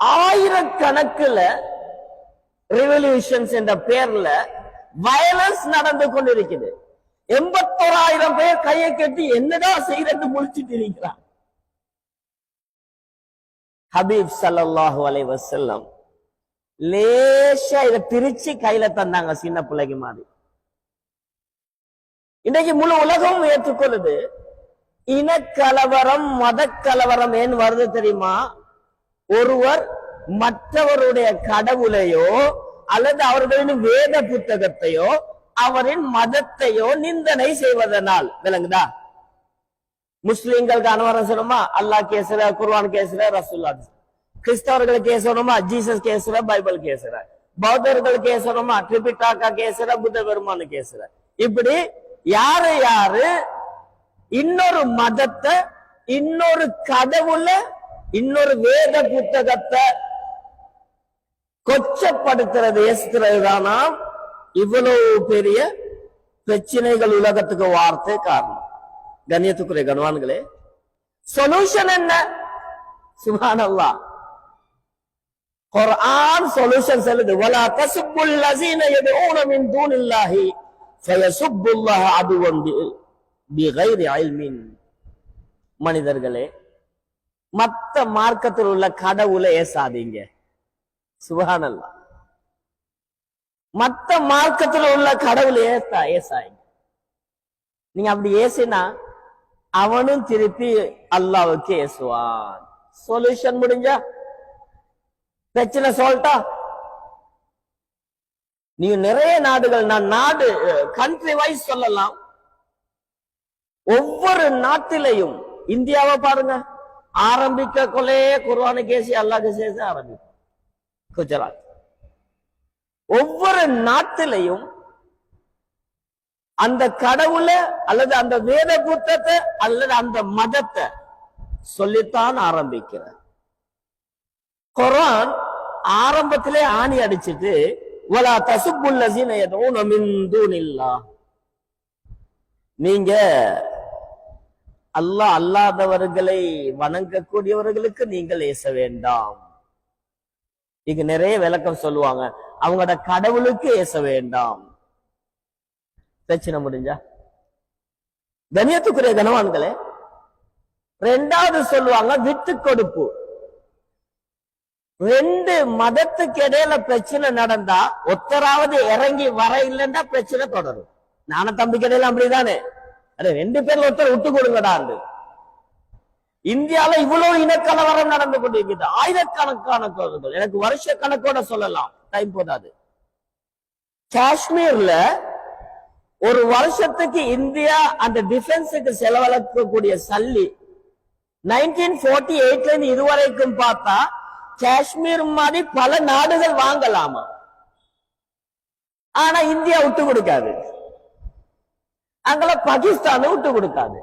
ஆயிரக்கணக்கில் ரெவல்யூஷன்ஸ் என்ற பேர்ல வயலன்ஸ் நடந்து கொண்டிருக்குது. எண்பத்தோராயிரம் பேர் கையை கட்டி என்னடா செய்யறது முடிச்சிட்டு இருக்கிறான் ஹபீப் ஸல்லல்லாஹு அலை வசல்லம் லேசா இத பிரிச்சு கையில தந்தாங்க சின்ன பிள்ளைக்கு மாதிரி. இன்னைக்கு முழு உலகம் ஏற்றுக்கொள்ளுது. இனக்கலவரம் மதக்கலவரம் ஏன் வருது தெரியுமா? ஒருவர் மற்றவருடைய கடவுளையோ அல்லது அவர்களின் வேத புத்தகத்தையோ அவரின் மதத்தையோ நிந்தனை செய்வதனால். விளங்குதா? முஸ்லிம்களுக்கு அனுவரம் சொல்லணுமா அல்லாஹ் கேசுற குர்வான் கேசுற ரசூல்லா கிறிஸ்தவர்களுக்கு கேசணுமா ஜீசஸ் கேசுற பைபிள் கேசுற. பௌத்தர்களுக்கு கேசணுமா ட்ரிபிட்டாக்கா கேசுற புத்த பெருமானு கேசுற. இப்படி யாரு யாரு இன்னொரு மதத்தை இன்னொரு கடவுளை இன்னொரு வேத புத்தகத்தை கொச்சப்படுத்துறது ஏசுறது தானா இவ்வளவு பெரிய பிரச்சனைகள் உலகத்துக்கு வார்த்தை காரணம் கண்ணியத்துக்குரிய கனவான்களே சொல்யூஷன் என்ன சுபானல்லா குர்ஆன் சொல்யூஷன் சொல்லுது வலா தசுப்புல் லஸீன யதுஊன மின் தூனில்லாஹி ஃபயசுப்புல்லாஹ அதுவன் பிகைரி இல்மின் மனிதர்களே மத்த மார்க்கத்தில் உள்ள கடவுளை ஏசாதீங்க. சுபஹானல்லா மத்த மார்க்கத்தில் உள்ள கடவுளை ஏசா ஏசாயிங்க நீங்க அப்படி ஏசினா அவனும் திருப்பி அல்லாவுக்கு ஏசுவான். சொல்யூஷன் முடிஞ்சா? பிரச்சனை சொல்லிட்டா நீங்க நிறைய நாடுகள் நான் நாடு கண்ட்ரி வைஸ் சொல்லலாம். ஒவ்வொரு நாட்டிலையும் இந்தியாவை பாருங்க. ஆரம்பிக்க கொலையே குர்வான கேசி அல்லாஹ் சேர்த்து ஆரம்பிக்கும் குஜராத். ஒவ்வொரு நாட்டிலையும் அந்த கடவுளை அல்லது அந்த வேத புத்தத்தை அல்லது அந்த மதத்தை சொல்லித்தான் ஆரம்பிக்கிறார். குரான் ஆரம்பத்திலே ஆணி அடிச்சிட்டு வலா தசுப்புள்ள யதூன மின் நீங்க அல்லாஹ் அல்லாதவர்களை வணங்கக்கூடியவர்களுக்கு நீங்கள் ஏச வேண்டாம். இங்க நிறைய விளக்கம் சொல்லுவாங்க. அவங்களோட கடவுளுக்கு ஏச வேண்டாம். பிரச்சனை முடிஞ்சா? கண்ணியத்துக்குரிய கனவான்களே ரெண்டாவது சொல்லுவாங்க விட்டு கொடுப்பு. ரெண்டு மதத்துக்கு இடையில பிரச்சனை நடந்தா ஒத்தராவது இறங்கி வர இல்லைன்னா பிரச்சனை தொடரும். நானும் தம்பிக்கு இடையில அப்படிதானே? அது ரெண்டு பேர் ஒருத்தர் விட்டு கொடுங்கடா இந்தியால இவ்வளவு இனக்கலவரம் நடந்து கொண்டிருக்கிறது. ஆயிரக்கணக்கான கோவில்கள் எனக்கு வருஷ கணக்கோட சொல்லலாம். டைம் போதாது. காஷ்மீர்ல ஒரு வருஷத்துக்கு இந்தியா அந்த டிஃபென்ஸுக்கு செலவழிக்கக்கூடிய சல்லி நைன்டீன் போர்ட்டி எயிட்ல இருந்து இதுவரைக்கும் பார்த்தா காஷ்மீர் மாதிரி பல நாடுகள் வாங்கலாமா? ஆனா இந்தியா விட்டு கொடுக்காது. அங்கெல்லாம் பாகிஸ்தான் விட்டு கொடுக்காது.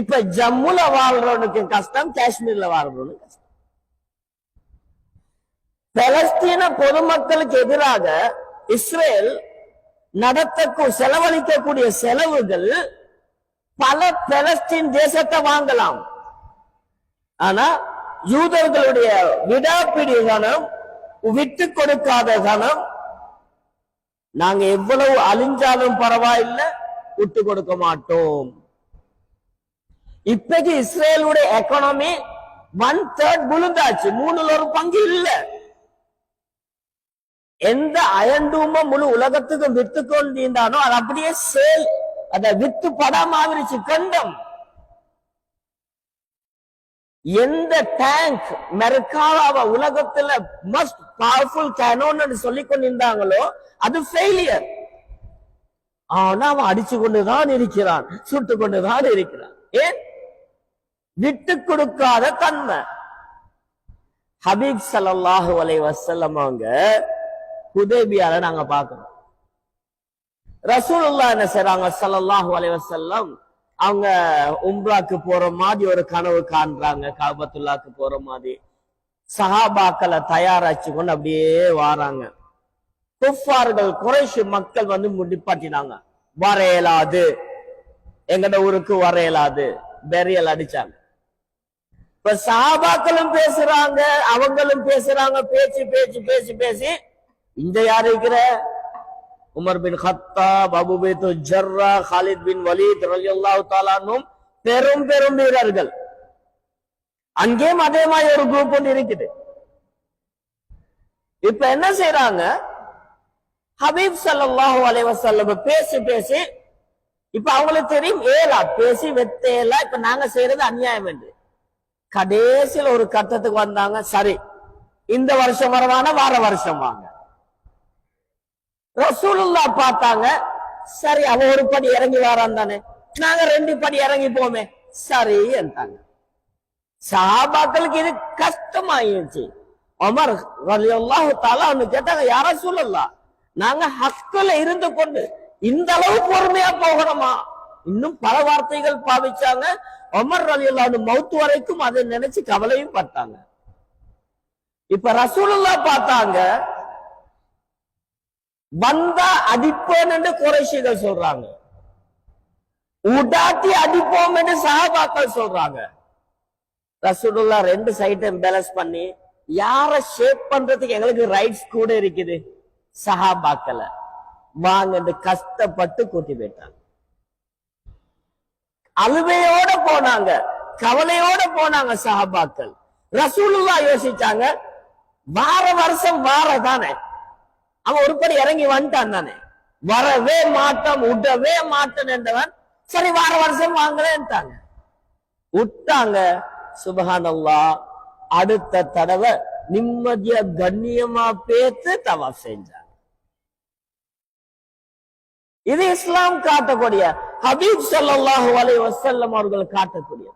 இப்ப ஜம்முல வாழ்றவனுக்கு கஷ்டம் காஷ்மீர்ல வாழ்றவனுக்கு கஷ்டம். பலஸ்தீன பொதுமக்களுக்கு எதிராக இஸ்ரேல் நடத்த செலவழிக்கக்கூடிய செலவுகள் பல பலஸ்தீன் தேசத்தை வாங்கலாம். ஆனா யூதர்களுடைய விடாப்பிடி கணம் விட்டு கொடுக்காத கணம் நாங்க எவ்வளவு அழிஞ்சாலும் பரவாயில்லை. விட்டு கொடுக்க மாட்டோம். இப்பைக்கு இஸ்ரேலுடைய எக்கனாமி ஒன் தேர்ட் விழுந்தாச்சு. மூணுல ஒரு பங்கு இல்ல. எந்த அயண்டூம முழு உலகத்துக்கும் வித்து கொண்டிருந்தானோ அது அப்படியே சேல் அத வித்து படாம ஆவிருச்சு கண்டம். எந்த டேங்க் மெர்காவாவ உலகத்துல மஸ்ட் பவர்ஃபுல் கேனோன்னு சொல்லி கொண்டிருந்தாங்களோ அது ஃபெயிலியர் ஆனா அவன் அடிச்சு கொண்டுதான் இருக்கிறான் சுட்டு கொண்டுதான் இருக்கிறான். ஏன்? விட்டு கொடுக்காத தன்மை. ஹபீப் சல்லாஹு அலை வஸல்லம் அவங்க ஹுதைபியால நாங்க பார்க்கிறோம். ரசூலுல்லாஹ் என்ன செய்றாங்க? சல்லாஹு அலை வசல்லம் அவங்க உம்ராக்கு போற மாதிரி ஒரு கனவு காண்றாங்க காபத்துல்லாக்கு போற மாதிரி. சஹாபாக்களை தயாராச்சு கொண்டு அப்படியே வாராங்க. குஃபார்கள் குறைஷு மக்கள் வந்து முடிப்பாட்டினாங்க வர இயலாது எங்கட ஊருக்கு வர இயலாது பெரியல் அடிச்சாங்க. இப்ப சாபாக்களும் பேசுறாங்க அவங்களும் பேசுறாங்க பேச்சு பேச்சு பேசி பேசி. இந்த யார் இருக்கிற? உமர் பின் ஹத்தா பபு பேத்து ஜர்ரா ஹாலித் பின் வலீத் ரலியல்லாஹு தாலானும் பெரும் பெரும் வீரர்கள். அங்கேயும் அதே மாதிரி ஒரு குரூப் ஒன்று இருக்குது. இப்ப என்ன செய்யறாங்க ஹபீப் ஸல்லல்லாஹு அலைவசல்லம் பேசி பேசி இப்ப அவங்களுக்கு தெரியும் ஏலா பேசி வெத்தேலா இப்ப நாங்க செய்யறது அநியாயம் என்று. கடைசியில் ஒரு கட்டத்துக்கு வந்தாங்க சரி இந்த வருஷம் வரவான வார வருஷம் வாங்க. ரசூலுல்லா பார்த்தாங்க சரி அவன் ஒரு படி இறங்கி வரான் தானே நாங்க ரெண்டு படி இறங்கி போமே சரி என்றாங்க. சாபாக்களுக்கு இது கஷ்டமாயிருச்சு அமர் ரலியல்லாஹு தாலா கேட்டாங்க யார சொல்லலாம் நாங்க ஹக்குல இருந்து கொண்டு இந்த அளவு பொறுமையா போகணுமா? இன்னும் பல வார்த்தைகள் பாவிச்சாங்க. உமர் ரலியல்லாஹு மவுத்து வரைக்கும் அதை நினைச்சு கவலையும் பட்டாங்க. இப்ப ரசூலுல்லா பார்த்தாங்க வந்தா அடிப்பேன் என்று குறைஷிகள் சொல்றாங்க. உடாட்டி அடிப்போம் என்று சஹாபாக்கள் சொல்றாங்க. ரசூலுல்லா ரெண்டு சைட்டும் பேலன்ஸ் பண்ணி யார ஷேப் பண்றதுக்கு எங்களுக்கு ரைட்ஸ் கூட இருக்குது. சஹாபாக்கல வாங்கன்னு கஷ்டப்பட்டு கூட்டி போயிட்டாங்க. அழுவையோட போனாங்க கவலையோட போனாங்க சஹாபாக்கள் ரசூலுல்லா யோசிச்சாங்க வார வருஷம் வார தானே அவன் ஒருபடி இறங்கி வந்துட்டான் தானே. வரவே மாட்டோம் விடவே மாட்டோம் என்றவன் சரி வார வருஷம் வாங்குறேன்ட்டாங்க. விட்டாங்க சுபகானல்லா அடுத்த தடவை நிம்மதியா கண்ணியமா பேத்து தவா செஞ்சாங்க. இது இஸ்லாம் காட்டக்கூடிய ஹபீப் சல்லாஹூ அலைஹி வசல்லம் அவர்கள் காட்டக்கூடிய.